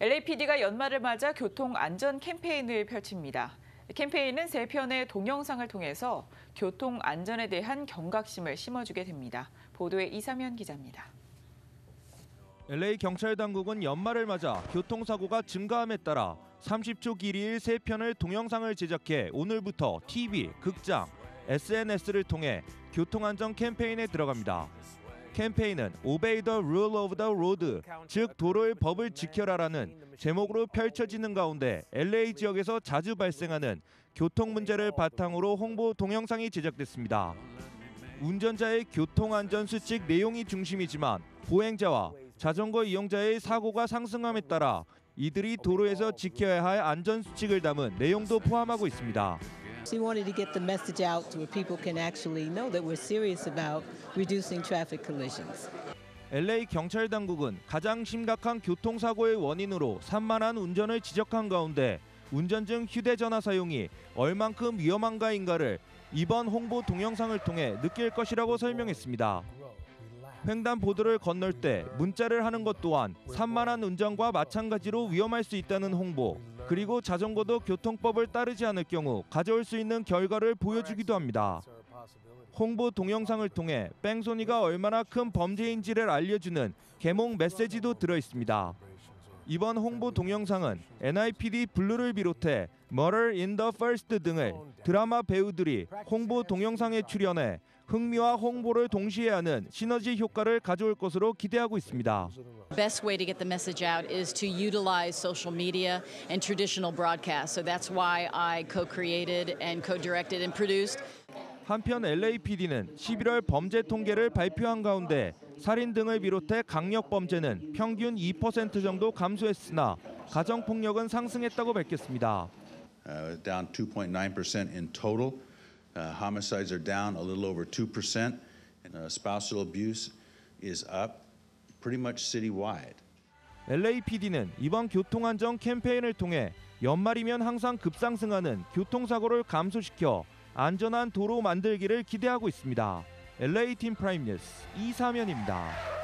LAPD가 연말을 맞아 교통 안전 캠페인을 펼칩니다. 캠페인은 세 편의 동영상을 통해서 교통 안전에 대한 경각심을 심어주게 됩니다. 보도에 이사면 기자입니다. LA 경찰 당국은 연말을 맞아 교통사고가 증가함에 따라 30초 길이의 세 편의 동영상을 제작해 오늘부터 TV, 극장, SNS를 통해 교통안전 캠페인에 들어갑니다. 캠페인은 Obey the Rule of the Road, 즉 도로의 법을 지켜라라는 제목으로 펼쳐지는 가운데 LA 지역에서 자주 발생하는 교통 문제를 바탕으로 홍보 동영상이 제작됐습니다. 운전자의 교통안전 수칙 내용이 중심이지만 보행자와 자전거 이용자의 사고가 상승함에 따라 이들이 도로에서 지켜야 할 안전 수칙을 담은 내용도 포함하고 있습니다. We wanted to get the message out where people can actually know that we're serious about reducing traffic collisions. LA 경찰 당국은 가장 심각한 교통사고의 원인으로 산만한 운전을 지적한 가운데 운전 중 휴대전화 사용이 얼만큼 위험한가인가를 이번 홍보 동영상을 통해 느낄 것이라고 설명했습니다. 횡단보도를 건널 때 문자를 하는 것 또한 산만한 운전과 마찬가지로 위험할 수 있다는 홍보 그리고 자전거도 교통법을 따르지 않을 경우 가져올 수 있는 결과를 보여주기도 합니다. 홍보 동영상을 통해 뺑소니가 얼마나 큰 범죄인지를 알려주는 개몽 메시지도 들어 있습니다. 이번 홍보 동영상은 NIPD 블루를 비롯해 Murder in the First 등을 드라마 배우들이 홍보 동영상에 출연해 흥미와 홍보를 동시에 하는 시너지 효과를 가져올 것으로 기대하고 있습니다. best way to get the message out is to utilize social media and traditional broadcast. So that's why I co-created and co-directed and produced 한편 LAPD는 11월 범죄 통계를 발표한 가운데 살인 등을 비롯해 강력 범죄는 평균 2% 정도 감소했으나 가정 폭력은 상승했다고 밝혔습니다. uh, down 2.9% in total. Uh, homicides are down a little over 2%. And uh, spousal abuse is up pretty much citywide. LAPD는 이번 교통안전 캠페인을 통해 연말이면 항상 급상승하는 교통사고를 감소시켜 안전한 도로 만들기를 기대하고 있습니다. LA 팀 프라임 뉴스 이사면입니다.